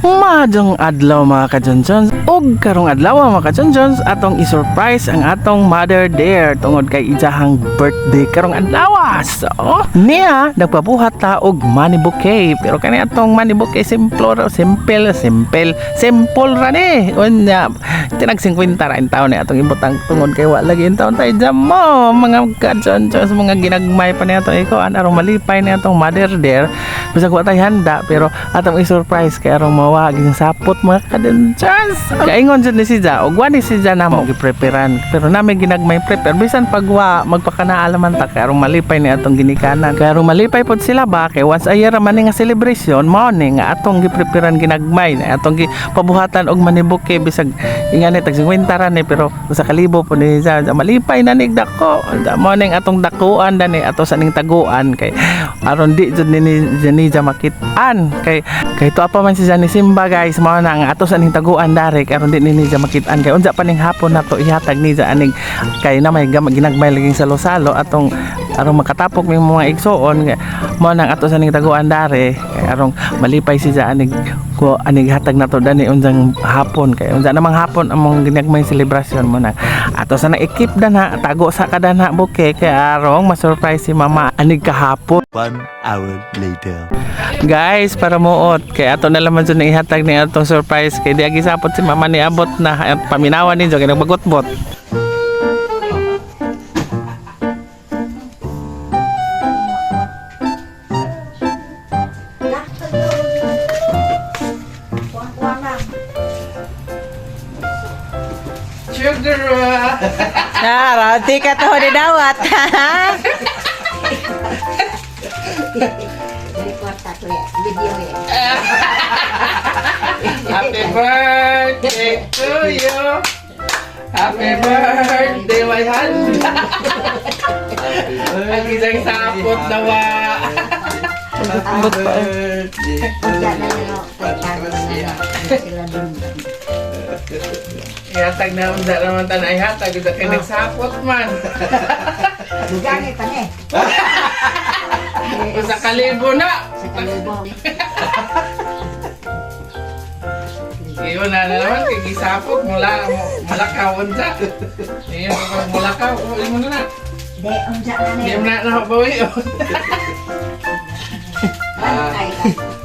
Madong adlaw mga kajonjons ug karong adlaw mga kajonjons atong i-surprise ang atong mother there tungod kay ijahang birthday karong adlaw. So, niya nagpabuhat ta og money bouquet pero kani atong money bouquet simple simple simple simple ra ni. Unya tinag 50 ra in taon ni atong ibutang tungod kay wa lagi in taon tayo jam mo mga kajonjons mga ginagmay pa niya to iko arong malipay ni atong mother there bisag wa tayo handa pero atong i-surprise kay arong mawa gising sapot mga kadenchans kaingon jud ni si Ja og wa ni si Ja namo gipreparean pero nami ginagmay prepare. Bisan pagwa magpakanaalaman ta kay malipay ni atong ginikanan. Kay malipay pod sila ba? Kay once a year man ni nga celebration mao ni nga atong gipreparean ginagmay na atong gipabuhatan og manibuke bisag ingani tag 50 ra ni pero sa kalibo po ni Ja malipay na nig dako. Mao ning atong dakuan dani ato sa ning taguan. Kay aron di jud ni ni ni Ja makitaan kay kay to pa man si Jani Simba guys mao na ang ato sa ning taguan dari kay aron di ni makitaan kay unsa pa ning hapon nato ihatag ni Ja aning kay na may ginagmay laging salo-salo atong aron makatapok may mga igsoon mao nang ato sa ning taguan dari kay arong malipay si Ja aning ko aning hatag nato dani unsang hapon kay unsa namang hapon among ginagmay selebrasyon mo na ato sa na ekip na tago sa kada na buke kay arong ma-surprise si mama anig kahapon One hour later. Guys, para muot kay ato na laman dyan ihatag ni atong surprise kay di agi sapot si mama ni abot na at paminawan ni kay nagbagot-bot. Sugar! Ah, roti ka to di dawat. Reporta ko yan. Video yan. Happy birthday to you! Happy birthday, my handa! Ang isang sapot na wa! Pagka na nyo, pagka na nyo, sila dun. Ihatag na unsa naman tan ay hatag ito kay nagsapot man. Bugani pa ni. Sa kalibo na. Sa kalibo. Iyo na na naman kay gisapot mula mulakaw unsa. Iyo pag mulakaw uli mo na. De, unsa na Di ni. mo na na bawi. Ano kay ka?